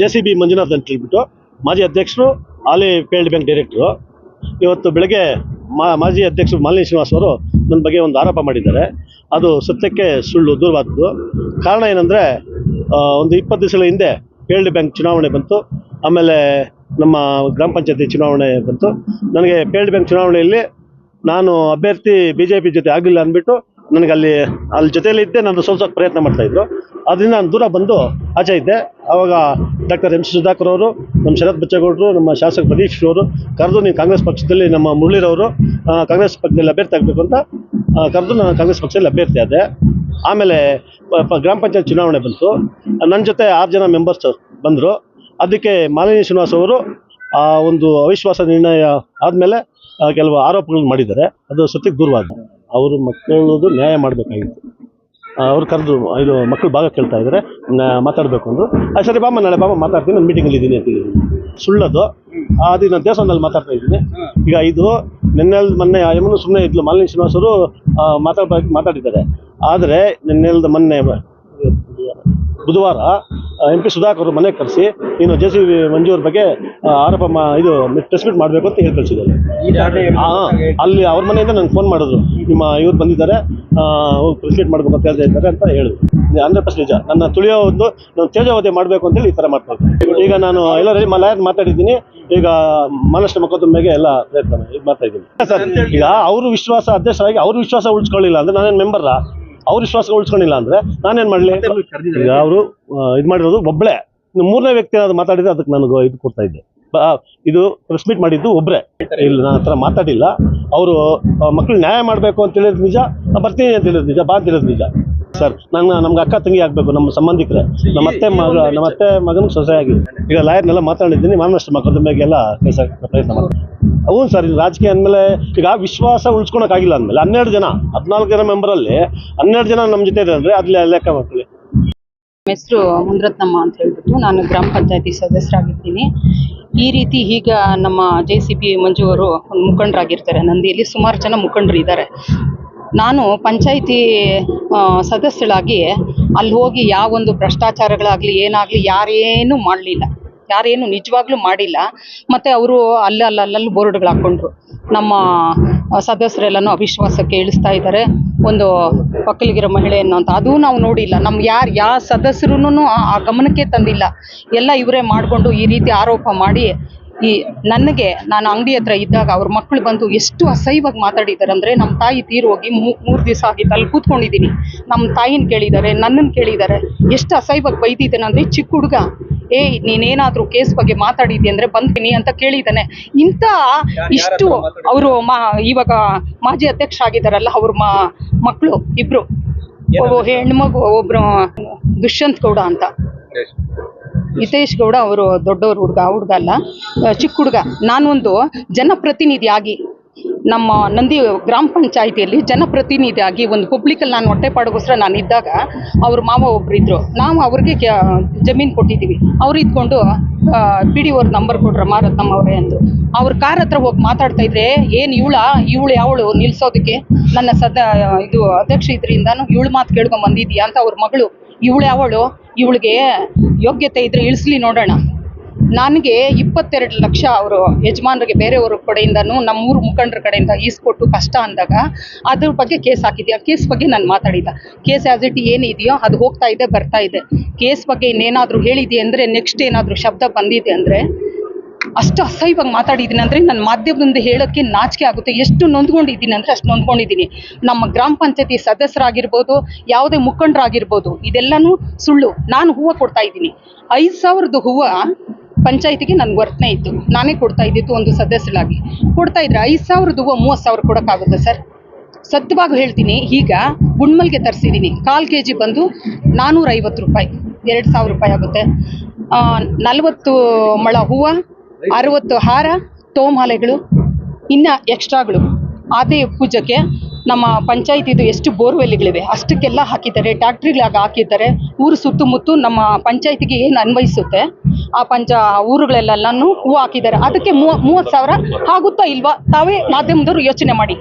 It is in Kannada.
ಜೆ ಸಿ ಬಿ ಮಂಜುನಾಥ್ ಅಂತ ಹೇಳ್ಬಿಟ್ಟು ಮಾಜಿ ಅಧ್ಯಕ್ಷರು ಆಲಿ ಪೇಲ್ಡ್ ಬ್ಯಾಂಕ್ ಡೈರೆಕ್ಟ್ರು. ಇವತ್ತು ಬೆಳಗ್ಗೆ ಮಾ, ಮಾಜಿ ಅಧ್ಯಕ್ಷರು ಮಾಲಿನಿ ಶ್ರೀನಿವಾಸ್ ಅವರು ನನ್ನ ಬಗ್ಗೆ ಒಂದು ಆರೋಪ ಮಾಡಿದ್ದಾರೆ. ಅದು ಸತ್ಯಕ್ಕೆ ಸುಳ್ಳು, ದೂರವಾದದ್ದು. ಕಾರಣ ಏನಂದರೆ ಒಂದು ಇಪ್ಪತ್ತು ದಿವಸಗಳ ಹಿಂದೆ ಪೇಲ್ಡ್ ಬ್ಯಾಂಕ್ ಚುನಾವಣೆ ಬಂತು. ಆಮೇಲೆ ನಮ್ಮ ಗ್ರಾಮ ಪಂಚಾಯತಿ ಚುನಾವಣೆ ಬಂತು. ನನಗೆ ಪೇಲ್ಡ್ ಬ್ಯಾಂಕ್ ಚುನಾವಣೆಯಲ್ಲಿ ನಾನು ಅಭ್ಯರ್ಥಿ ಬಿ ಜೆ ಪಿ ಜೊತೆ ಆಗಲಿಲ್ಲ ಅಂದ್ಬಿಟ್ಟು ನನಗೆ ಅಲ್ಲಿ ಅಲ್ಲಿ ಜೊತೆಯಲ್ಲಿ ಇದ್ದೆ ನಾನು ಸೋಸಕ್ಕೆ ಪ್ರಯತ್ನ ಮಾಡ್ತಾಯಿದ್ರು ಅದರಿಂದ ನಾನು ದೂರ ಬಂದು ಆಚೆ ಇದ್ದೆ. ಆವಾಗ ಡಾಕ್ಟರ್ ಎಂ ಸಿ ಸುಧಾಕರ್ ಅವರು, ನಮ್ಮ ಶರತ್ ಬಚ್ಚೇಗೌಡರು, ನಮ್ಮ ಶಾಸಕ ಪ್ರದೀಶ್ ಅವರು ಕರೆದು ನೀವು ಕಾಂಗ್ರೆಸ್ ಪಕ್ಷದಲ್ಲಿ ನಮ್ಮ ಮುರಳೀರವರು ಕಾಂಗ್ರೆಸ್ ಪಕ್ಷದಲ್ಲಿ ಅಭ್ಯರ್ಥಿ ಆಗಬೇಕು ಅಂತ ಕರೆದು ನಾನು ಕಾಂಗ್ರೆಸ್ ಪಕ್ಷದಲ್ಲಿ ಅಭ್ಯರ್ಥಿ ಆದೆ. ಆಮೇಲೆ ಗ್ರಾಮ ಪಂಚಾಯತ್ ಚುನಾವಣೆ ಬಂತು. ನನ್ನ ಜೊತೆ ಆರು ಜನ ಮೆಂಬರ್ಸ್ ಬಂದರು. ಅದಕ್ಕೆ ಮಾಲಿನಿ ಶ್ರೀನಿವಾಸ್ ಅವರು, ಆ, ಒಂದು ಅವಿಶ್ವಾಸ ನಿರ್ಣಯ ಆದಮೇಲೆ ಕೆಲವು ಆರೋಪಗಳನ್ನು ಮಾಡಿದ್ದಾರೆ. ಅದು ಸತ್ಯಕ್ಕೆ ದೂರವಾದ ಅವರು ಮಕ್ಕಳದು ನ್ಯಾಯ ಮಾಡಬೇಕಾಗಿತ್ತು. ಅವ್ರು ಕರೆದು ಇದು ಮಕ್ಕಳು ಭಾಗ ಕೇಳ್ತಾ ಇದ್ದಾರೆ. ಮಾತಾಡಬೇಕು ಅಂದರು. ಆ ಸರಿ ಬಾಮ್ಮ ನಾಳೆ ಬಾಮ್ಮ ಮಾತಾಡ್ತೀನಿ ನಾನು ಮೀಟಿಂಗಲ್ಲಿ ಇದ್ದೀನಿ ಅಂತ ಹೇಳಿದ್ದೀನಿ ಸುಳ್ಳದು. ಅದು ನಾನು ದೇವಸ್ಥಾನದಲ್ಲಿ ಮಾತಾಡ್ತಾ ಇದ್ದೀನಿ. ಈಗ ಇದು ನಿನ್ನೆ ಮೊನ್ನೆ ಯಮನು ಸುಮ್ಮನೆ ಇದ್ಲು ಮಾಲಿನಿ ಶ್ರೀನಿವಾಸರು ಮಾತಾಡ್ಬೇಕು ಮಾತಾಡಿದ್ದಾರೆ. ಆದರೆ ನಿನ್ನೆಲ್ದ ಮೊನ್ನೆ ಬುಧವಾರ ಎಂ ಪಿ ಸುಧಾಕರ್ ಅವರು ಮನೆಗೆ ಕರೆಸಿ ನೀನು ಜೆ ಸಿ ಮಂಜು ಅವ್ರ ಬಗ್ಗೆ ಆರೋಪ ಮಾ ಇದು ಪ್ರೆಸ್ ಮೀಟ್ ಮಾಡಬೇಕು ಅಂತ ಹೇಳಿ ಕಳಿಸಿದ್ದಾರೆ ಅಲ್ಲಿ ಅವ್ರ ಮನೆಯಿಂದ ನಂಗೆ ಫೋನ್ ಮಾಡಿದ್ರು. ನಿಮ್ಮ ಇವ್ರು ಬಂದಿದ್ದಾರೆ ಪ್ರೆಸ್ ಮೀಟ್ ಮಾಡ್ಬೇಕು ಅಂತ ಹೇಳ್ತಾ ಇದ್ದಾರೆ ಅಂತ ಹೇಳಿದ್ರು. ಅಂದ್ರೆ ಪರ್ಸೆಂಟ್ ನಿಜ. ನನ್ನ ತುಳಿಯೋ ಒಂದು ನಾನು ತೇಜಾವಧಿ ಮಾಡಬೇಕು ಅಂತೇಳಿ ಈ ಥರ ಮಾಡ್ತಾ ಇದ್ದೀನಿ ಈಗ ನಾನು ಎಲ್ಲ ಲಾಯರ್ ಮಾತಾಡಿದ್ದೀನಿ. ಈಗ ಮನಸ್ಸು ಮೊಕದ್ದಮೆಗೆ ಎಲ್ಲ ಪ್ರಯತ್ನ ಇದು ಮಾಡ್ತಾ ಇದ್ದೀನಿ. ಸರ್ ಈಗ ಅವರು ವಿಶ್ವಾಸ ಅಧ್ಯಕ್ಷರಾಗಿ ಅವ್ರ ವಿಶ್ವಾಸ ಉಳಿಸ್ಕೊಳ್ಳಿಲ್ಲ ಅಂದರೆ ನಾನೇನು ಮೆಂಬರ್ರಾ ಅವ್ರ ವಿಶ್ವಾಸ ಉಳಿಸ್ಕೊಂಡಿಲ್ಲ ಅಂದ್ರೆ ನಾನೇನು ಮಾಡಲಿ? ಈಗ ಅವರು ಇದು ಮಾಡಿರೋದು ಒಬ್ಬಳೇ ಮೂರನೇ ವ್ಯಕ್ತಿ ಏನಾದ್ರು ಮಾತಾಡಿದ್ರೆ ಅದಕ್ಕೆ ನನಗೆ ಇದು ಕೊಡ್ತಾ ಇದ್ದೆ. ಇದು ಪ್ರೆಸ್ ಮೀಟ್ ಮಾಡಿದ್ದು ಒಬ್ಬರೇ ಇಲ್ಲ ನಾನು ಹತ್ರ ಮಾತಾಡಿಲ್ಲ. ಅವರು ಮಕ್ಕಳು ನ್ಯಾಯ ಮಾಡಬೇಕು ಅಂತ ಹೇಳಿದ್ ನಿಜ ಬರ್ತೀನಿ ಅಂತ ಹೇಳಿದ್ ನಿಜ ಬಾ ಅಂತ ಹೇಳಿದ್ ನಿಜ. ಸರ್, ನನ್ನ, ನಮ್ಗೆ ಅಕ್ಕ ತಂಗಿ ಆಗಬೇಕು, ನಮ್ಮ ಸಂಬಂಧಿಕರೇ. ನಮ್ಮ ಅತ್ತೆ ಮಗ, ನಮ್ಮ ಅತ್ತೆ ಮಗನಿಗೆ ಸೊಸೆಯಾಗಿ ಈಗ ಲಾಯರ್ನೆಲ್ಲ ಮಾತಾಡಿದ್ದೀನಿ ಮಹಾರಾಷ್ಟ್ರ ಎಲ್ಲ ಕೆಲಸ ಪ್ರಯತ್ನ ಮಾಡ್ತೀನಿ. ಹೌದು ಸರ್ ಇದು ರಾಜಕೀಯ ಅಂದಮೇಲೆ ಈಗ ವಿಶ್ವಾಸ ಉಳಿಸ್ಕೊಳಕ್ಕಾಗಿಲ್ಲ ಅಂದಮೇಲೆ ಹನ್ನೆರಡು ಜನ, ಹದಿನಾಲ್ಕು ಜನ ಮೆಂಬರಲ್ಲಿ ಹನ್ನೆರಡು ಜನ ನಮ್ಮ ಜೊತೆ ಇದೆ ಅಂದರೆ ಅಲ್ಲಿ ಲೆಕ್ಕ ಮಾಡ್ತೀವಿ. ನಮ್ಮ ಹೆಸರು ಮುನ್ರತ್ನಮ್ಮ ಅಂತ ಹೇಳ್ಬಿಟ್ಟು ನಾನು ಗ್ರಾಮ ಪಂಚಾಯತಿ ಸದಸ್ಯರಾಗಿದ್ದೀನಿ ಈ ರೀತಿ ಈಗ ನಮ್ಮ ಜೆ ಸಿ ಬಿ ಮಂಜು ಅವರು ಮುಖಂಡರಾಗಿರ್ತಾರೆ. ನಂದಿಯಲ್ಲಿ ಸುಮಾರು ಜನ ಮುಖಂಡರು ಇದ್ದಾರೆ. ನಾನು ಪಂಚಾಯಿತಿ ಸದಸ್ಯಳಾಗಿ ಅಲ್ಲಿ ಹೋಗಿ ಯಾವ ಒಂದು ಭ್ರಷ್ಟಾಚಾರಗಳಾಗಲಿ ಏನಾಗಲಿ ಯಾರೇನು ಮಾಡಲಿಲ್ಲ. ಯಾರೇನು ನಿಜವಾಗ್ಲೂ ಮಾಡಿಲ್ಲ. ಮತ್ತು ಅವರು ಅಲ್ಲ ಅಲ್ಲಲ್ಲಿ ಬೋರ್ಡ್ಗಳು ಹಾಕ್ಕೊಂಡ್ರು. ನಮ್ಮ ಸದಸ್ಯರೆಲ್ಲನೂ ಅವಿಶ್ವಾಸಕ್ಕೆ ಇಳಿಸ್ತಾ ಇದ್ದಾರೆ. ಒಂದು ಒಕ್ಕಲಿಗರ ಮಹಿಳೆಯನ್ನು ಅಂತ ಅದೂ ನಾವು ನೋಡಿಲ್ಲ. ನಮ್ಮ ಯಾರು ಯಾವ ಸದಸ್ಯರೂ ಆ ಗಮನಕ್ಕೆ ತಂದಿಲ್ಲ. ಎಲ್ಲ ಇವರೇ ಮಾಡಿಕೊಂಡು ಈ ರೀತಿ ಆರೋಪ ಮಾಡಿ ಈ ನನಗೆ ನಾನು ಅಂಗಡಿ ಹತ್ರ ಇದ್ದಾಗ ಅವ್ರ ಮಕ್ಕಳು ಬಂದು ಎಷ್ಟು ಅಸಹ್ಯವಾಗಿ ಮಾತಾಡಿದ್ದಾರೆ ಅಂದರೆ ನಮ್ಮ ತಾಯಿ ತೀರು ಹೋಗಿ ಮೂರು ದಿವಸ ಆಗಿತ್ತು ಅಲ್ಲಿ ಕೂತ್ಕೊಂಡಿದ್ದೀನಿ. ನಮ್ಮ ತಾಯಿನ ಕೇಳಿದ್ದಾರೆ ನನ್ನನ್ನು ಕೇಳಿದ್ದಾರೆ. ಎಷ್ಟು ಅಸಹ್ಯವಾಗಿ ಬೈದಿದ್ದೇನೆ ಅಂದರೆ ಚಿಕ್ಕ ಹುಡುಗ ಏಯ್ ನೀನೇನಾದರೂ ಕೇಸ್ ಬಗ್ಗೆ ಮಾತಾಡಿದ್ದೆ ಅಂದರೆ ಬಂತೀನಿ ಅಂತ ಕೇಳಿದ್ದಾನೆ. ಇಂಥ ಇಷ್ಟು ಅವರು ಮಾ ಇವಾಗ ಮಾಜಿ ಅಧ್ಯಕ್ಷ ಆಗಿದ್ದಾರಲ್ಲ ಅವ್ರ ಮಾ ಮಕ್ಕಳು ಇಬ್ರು. ಒಬ್ಬ ಹೆಣ್ಮಗು ಒಬ್ರು ದುಷ್ಯಂತ್ ಗೌಡ ಅಂತ. ಹಿತೇಶ್ ಗೌಡ ಅವರು ದೊಡ್ಡವ್ರ ಹುಡುಗ ಹುಡುಗ ಅಲ್ಲ ಚಿಕ್ಕ ಹುಡುಗ. ನಾನೊಂದು ಜನಪ್ರತಿನಿಧಿಯಾಗಿ ನಮ್ಮ ನಂದಿ ಗ್ರಾಮ ಪಂಚಾಯಿತಿಯಲ್ಲಿ ಜನಪ್ರತಿನಿಧಿಯಾಗಿ ಒಂದು ಪಬ್ಲಿಕಲ್ಲಿ ನಾನು ಹೊಟ್ಟೆಪಾಡಿಗೋಸ್ಕರ ನಾನು ಇದ್ದಾಗ ಅವ್ರ ಮಾವ ಒಬ್ರು ಇದ್ರು. ನಾವು ಅವ್ರಿಗೆ ಜಮೀನು ಕೊಟ್ಟಿದ್ದೀವಿ. ಅವ್ರು ಇದ್ಕೊಂಡು ಪಿ ಡಿ ಅವ್ರ ನಂಬರ್ ಕೊಡ್ರ ಅವರೇ ಅಂದರು. ಅವ್ರ ಕಾರ್ ಹತ್ರ ಹೋಗಿ ಮಾತಾಡ್ತಾ ಇದ್ರೆ, ಏನು ಇವಳ? ಇವಳು ಯಾವಳು ನಿಲ್ಸೋದಕ್ಕೆ? ನನ್ನ ಸದ, ಇದು ಅಧ್ಯಕ್ಷ ಇದರಿಂದಾನು ಇವಳು ಮಾತು ಕೇಳ್ಕೊಂಡ್ ಬಂದಿದ್ಯಾ ಅಂತ ಅವ್ರ ಮಗಳು ಇವಳು ಅವಳು, ಇವಳಿಗೆ ಯೋಗ್ಯತೆ ಇದ್ರೆ ಇಳಿಸ್ಲಿ ನೋಡೋಣ. ನನಗೆ ಇಪ್ಪತ್ತೆರಡು ಲಕ್ಷ ಅವರು ಯಜಮಾನರಿಗೆ ಬೇರೆಯವ್ರ ಕಡೆಯಿಂದನೂ, ನಮ್ಮೂರು ಮುಖಂಡರ ಕಡೆಯಿಂದ ಈಸ್ಕೊಟ್ಟು ಕಷ್ಟ ಅಂದಾಗ ಅದ್ರ ಬಗ್ಗೆ ಕೇಸ್ ಹಾಕಿದ್ದೆ ಆ ಕೇಸ್ ಬಗ್ಗೆ ನಾನು ಮಾತಾಡಿದ್ದೆ. ಕೇಸ್ ಆಸ್ ಇಟ್ ಏನಿದೆಯೋ ಅದು ಹೋಗ್ತಾ ಇದೆ, ಬರ್ತಾ ಇದೆ. ಕೇಸ್ ಬಗ್ಗೆ ಇನ್ನೇನಾದರೂ ಹೇಳಿದೆ ಅಂದರೆ ನೆಕ್ಸ್ಟ್ ಏನಾದರೂ ಶಬ್ದ ಬಂದಿದೆ ಅಂದರೆ ಅಷ್ಟು ಅಸಹ್ಯವಾಗಿ ಮಾತಾಡಿದ್ದೀನಿ ಅಂದರೆ ನನ್ನ ಮಾಧ್ಯಮದಿಂದ ಹೇಳೋಕ್ಕೆ ನಾಚಿಕೆ ಆಗುತ್ತೆ. ಎಷ್ಟು ನೊಂದ್ಕೊಂಡಿದ್ದೀನಿ ಅಂದರೆ ಅಷ್ಟು ನೊಂದ್ಕೊಂಡಿದ್ದೀನಿ. ನಮ್ಮ ಗ್ರಾಮ ಪಂಚಾಯತಿ ಸದಸ್ಯರಾಗಿರ್ಬೋದು, ಯಾವುದೇ ಮುಖಂಡರಾಗಿರ್ಬೋದು, ಇದೆಲ್ಲನೂ ಸುಳ್ಳು. ನಾನು ಹೂವು ಕೊಡ್ತಾ ಇದ್ದೀನಿ. ಐದು ಸಾವಿರದ ಹೂವು ಪಂಚಾಯತಿಗೆ ನನ್ಗೆ ವರ್ತನೆ ಇತ್ತು. ನಾನೇ ಕೊಡ್ತಾ ಇದ್ದಿತ್ತು ಒಂದು ಸದಸ್ಯರಾಗಿ ಕೊಡ್ತಾ ಇದ್ರೆ ಐದು ಸಾವಿರದ ಹೂವು ಮೂವತ್ತು ಸಾವಿರ ಕೊಡೋಕ್ಕಾಗುತ್ತೆ ಸರ್? ಸತ್ಯವಾಗಿ ಹೇಳ್ತೀನಿ, ಈಗ ಗುಣ್ಮಲ್ಗೆ ತರಿಸಿದ್ದೀನಿ. ಕಾಲು ಕೆ ಜಿ ಬಂದು ನಾನ್ನೂರ ಐವತ್ತು ರೂಪಾಯಿ. ಎರಡು ಸಾವಿರ ರೂಪಾಯಿ ಆಗುತ್ತೆ. ನಲವತ್ತು ಮೊಳ ಹೂವು ಅರವತ್ತು ಹಾರ ತೋಮಾಲೆಗಳು ಇನ್ನ ಎಕ್ಸ್ಟ್ರಾಗಳು. ಅದೇ ಪೂಜಕ್ಕೆ ನಮ್ಮ ಪಂಚಾಯತಿದು ಎಷ್ಟು ಬೋರ್ವೆಲ್ಗಳಿವೆ, ಅಷ್ಟಕ್ಕೆಲ್ಲ ಹಾಕಿದ್ದಾರೆ, ಟ್ಯಾಕ್ಟ್ರಿಗಳಾಗ ಹಾಕಿದ್ದಾರೆ. ಊರು ಸುತ್ತಮುತ್ತ ನಮ್ಮ ಪಂಚಾಯತಿಗೆ ಏನು ಅನ್ವಯಿಸುತ್ತೆ, ಆ ಪಂಚ ಊರುಗಳಲ್ಲೆಲ್ಲನೂ ಹೂ ಹಾಕಿದ್ದಾರೆ. ಅದಕ್ಕೆ ಮೂವ, ಮೂವತ್ತು ಸಾವಿರ ಆಗುತ್ತಾ ಇಲ್ವಾ, ತಾವೇ ಮಾಧ್ಯಮದವರು ಯೋಚನೆ ಮಾಡಿ.